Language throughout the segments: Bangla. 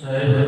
Sahib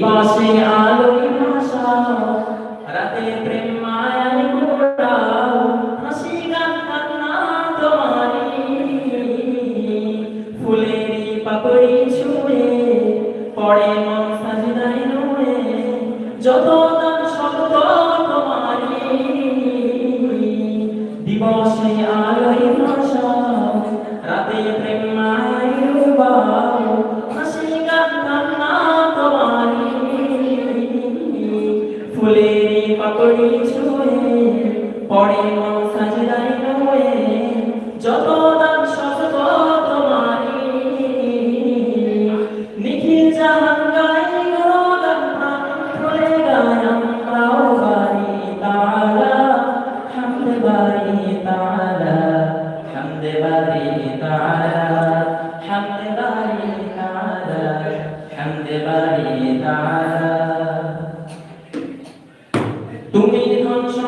দিবাসী আলোই ভাষা রাতে প্রেম করি ছুঁয়ে পড়ে মন সাজদাই রয়ে যত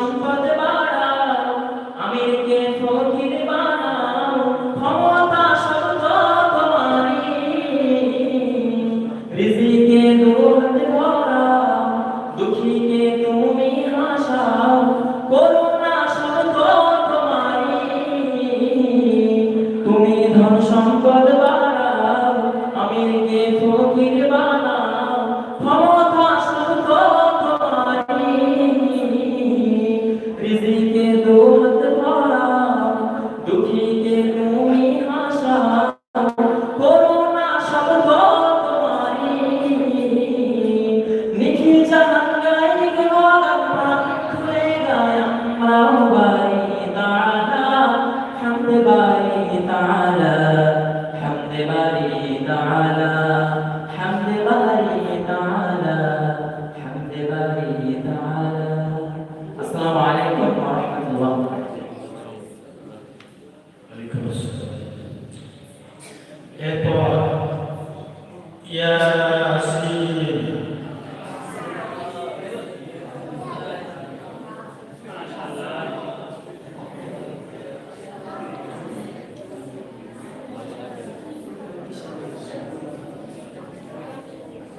সম্পদ বাড়াও আমি এরপর ইয়াসিন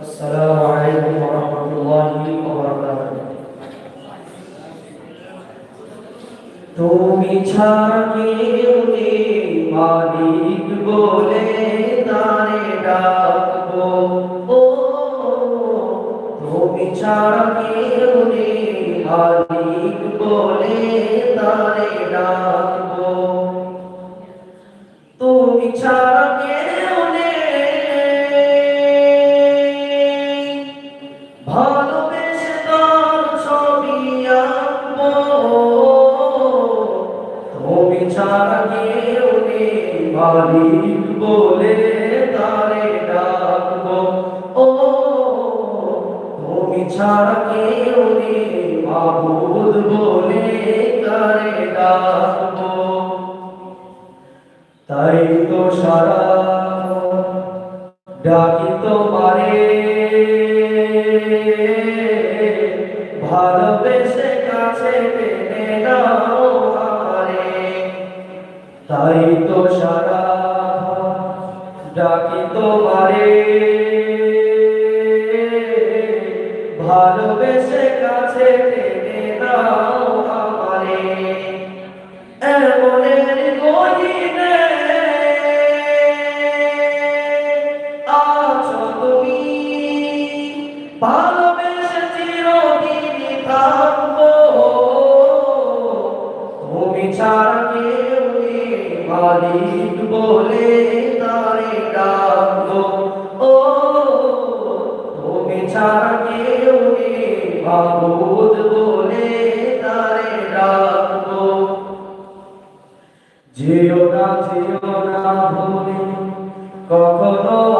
السلام عليكم ورحمة الله وبركاته তুমি ছাড়া চাঁদের উনি তুমি চাঁদ Sarah. মদিনা কখনো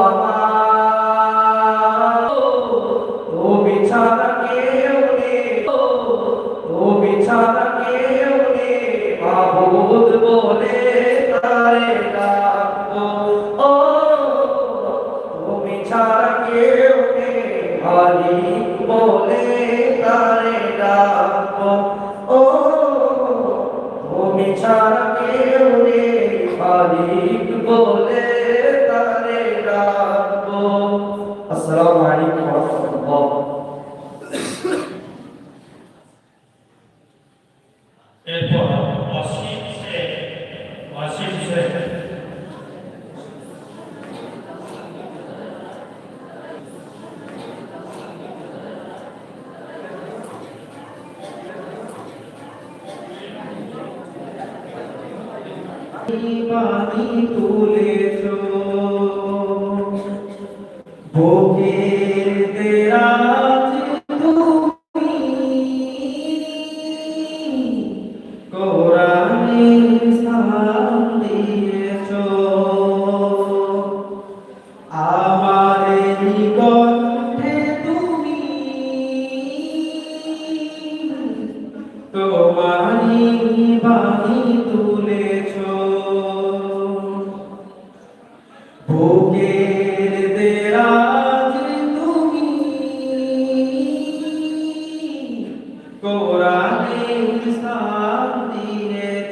আমি ਸਾਰੇ ਵਿਸਾਰਦੀ ਨੇ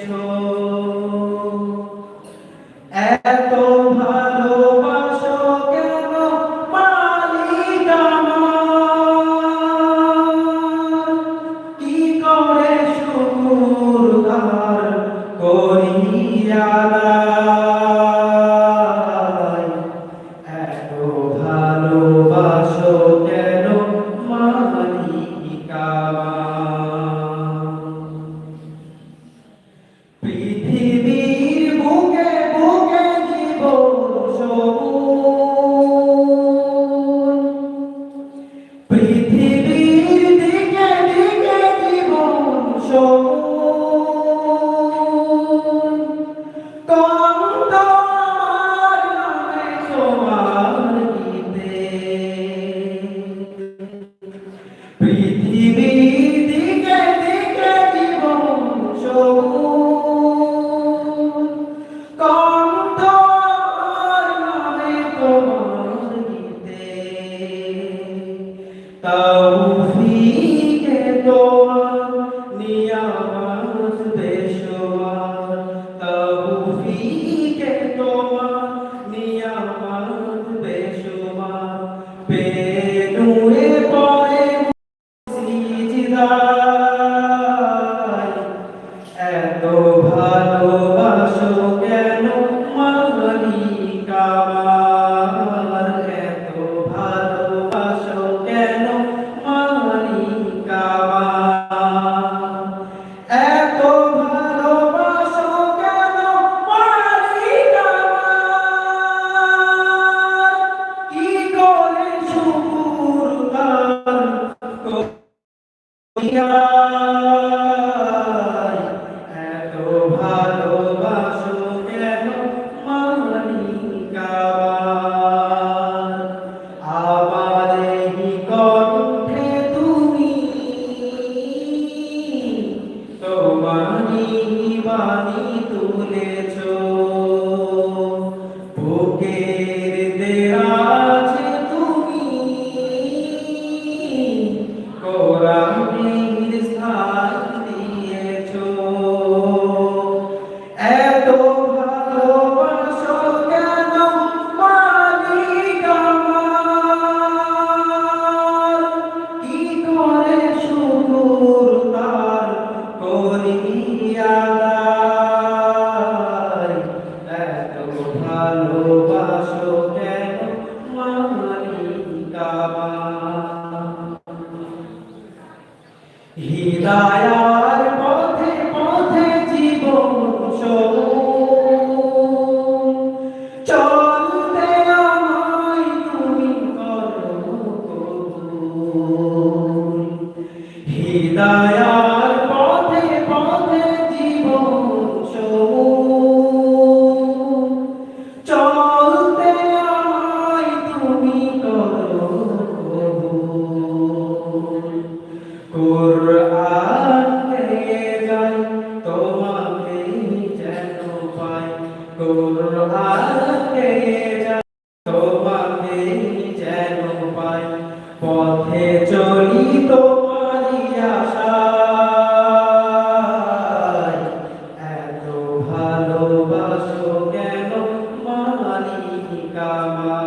يا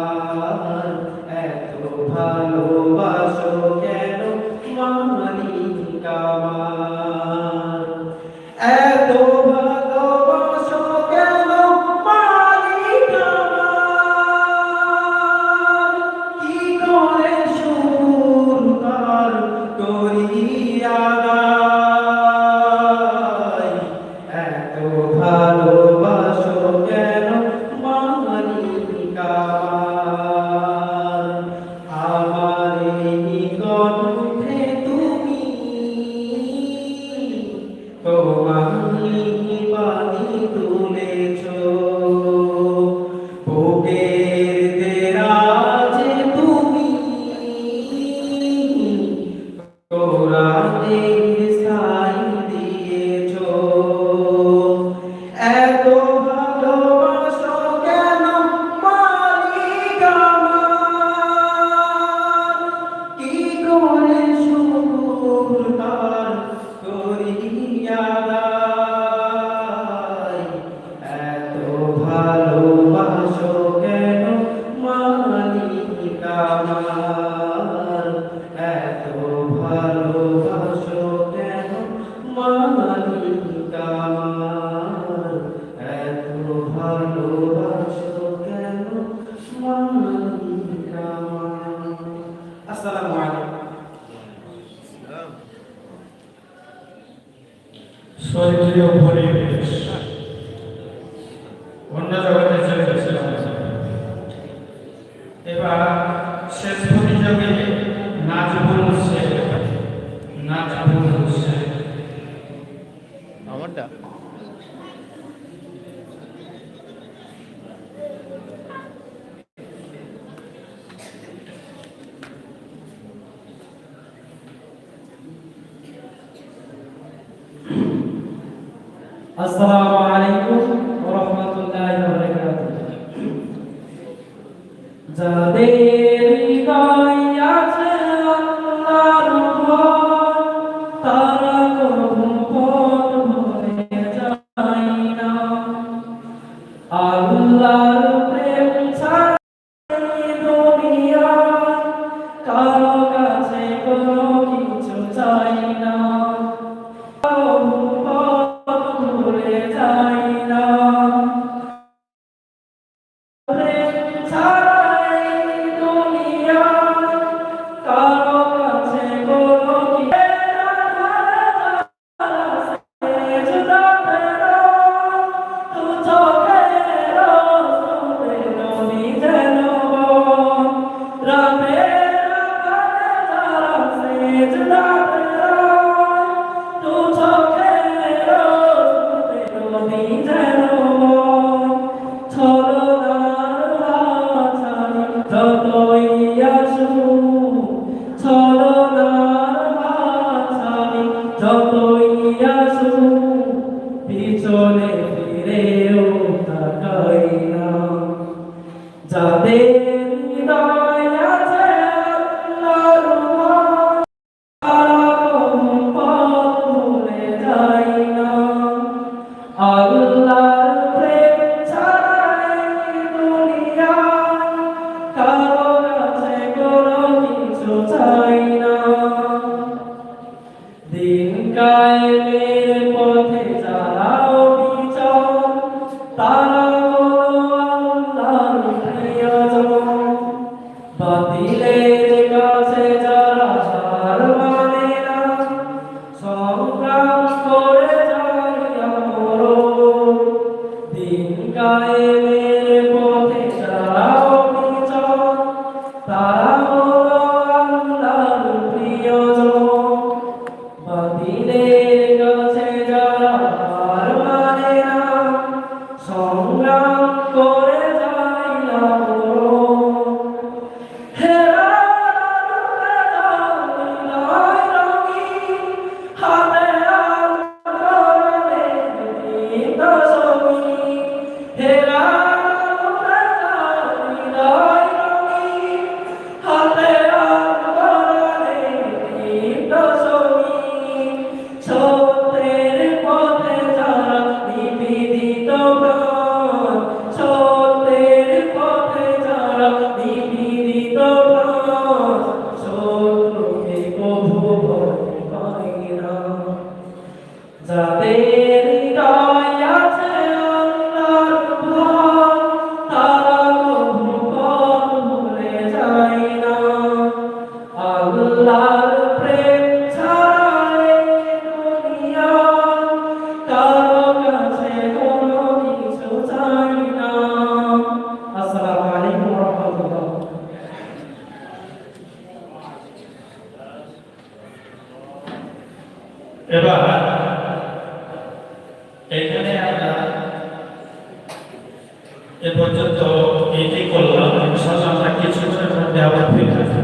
감사합니다. Zade যতই আসু পিছনে ফিরেও তাকাই না। যাদের সংগ্রাম এবার এখানে আমরা এ পর্যন্ত এটি করলাম। ইনশাল্লাহ আমরা আবার ফিরে